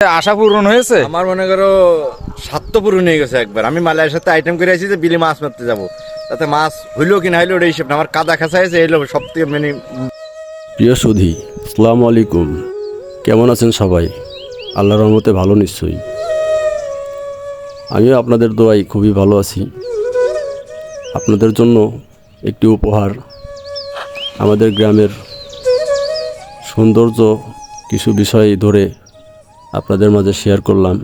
আশা পূরণ হয়েছে? আমার মনে করো স্বার্থ পূরণ হয়ে গেছে একবার। আমি মালয়ের সাথে আইটেম করে আছি যে বিলে মাছ মারতে যাব। তাতে মাছ হইল কি না হইল ওটা হিসেব না। আমার কাদা খাসা হয়েছে এলো সব থেকে মানে প্রিয় সুধী আসসালামু আলাইকুম। কেমন আছেন সবাই? আল্লাহর রহমতে ভালো নিশ্চয়ই। আমিও আপনাদের দোয়াই খুবই ভালো আছি। আপনাদের জন্য একটি উপহার আমাদের গ্রামের সৌন্দর্য কিছু বিষয় ধরে আপনাদের মাঝে শেয়ার করলাম।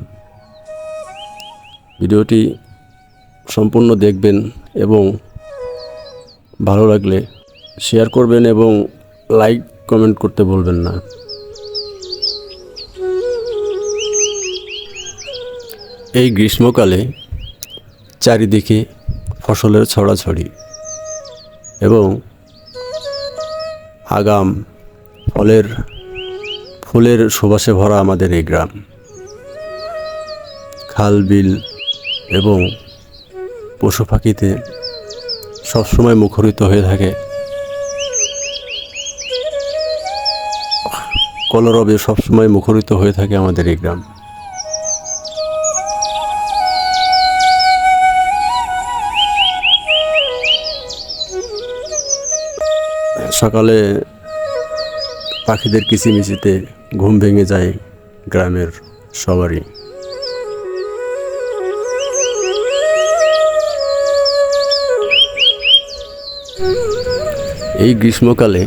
ভিডিওটি সম্পূর্ণ দেখবেন এবং ভালো লাগলে শেয়ার করবেন এবং লাইক কমেন্ট করতে বলবেন না। এই গ্রীষ্মকালে চারিদিকে ফসলের ছড়াছড়ি এবং আগাম ফলের ফুলের সুবাসে ভরা আমাদের এই গ্রাম। খাল, বিল এবং পশু পাখিতে সবসময় মুখরিত হয়ে থাকে। কলরবে সবসময় মুখরিত হয়ে থাকে আমাদের এই গ্রাম। সকালে পাখিদের কিচিমিচিতে ঘুম ভেঙে যায় গ্রামের সবারই। এই গ্রীষ্মকালে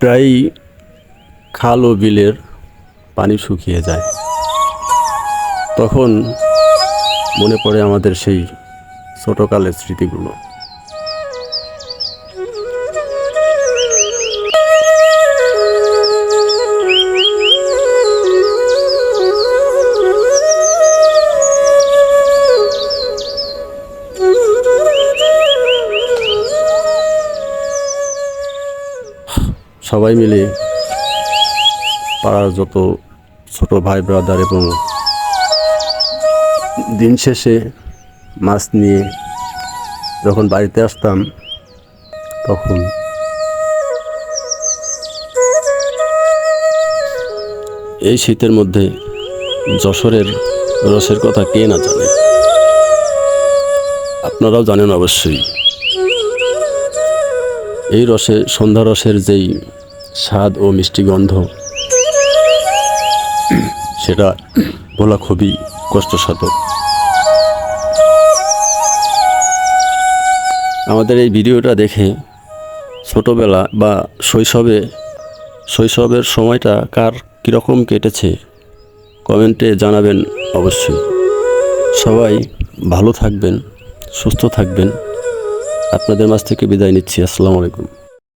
প্রায়ই খাল ও বিলের পানি শুকিয়ে যায়। তখন মনে পড়ে আমাদের সেই ছোটকালের স্মৃতিগুলো। সবাই মিলে পাড়ার যত ছোট ভাই ব্রাদার এবং দিন শেষে মাছ নিয়ে যখন বাড়িতে আসতাম, তখন এই শীতের মধ্যে যশোরের রসের কথা কে না জানে? আপনারাও জানেন অবশ্যই। এই রসে, সন্ধ্যা রসের যেই স্বাদ ও মিষ্টি গন্ধ, সেটা বলা খুবই কষ্টসাধক। আমাদের এই ভিডিওটা দেখে ছোটোবেলা বা শৈশবে, শৈশবের সময়টা কার কীরকম কেটেছে, কমেন্টে জানাবেন অবশ্যই। সবাই ভালো থাকবেন, সুস্থ থাকবেন। আপনাদের মাছ থেকে বিদায় নিচ্ছি। আসসালামু আলাইকুম।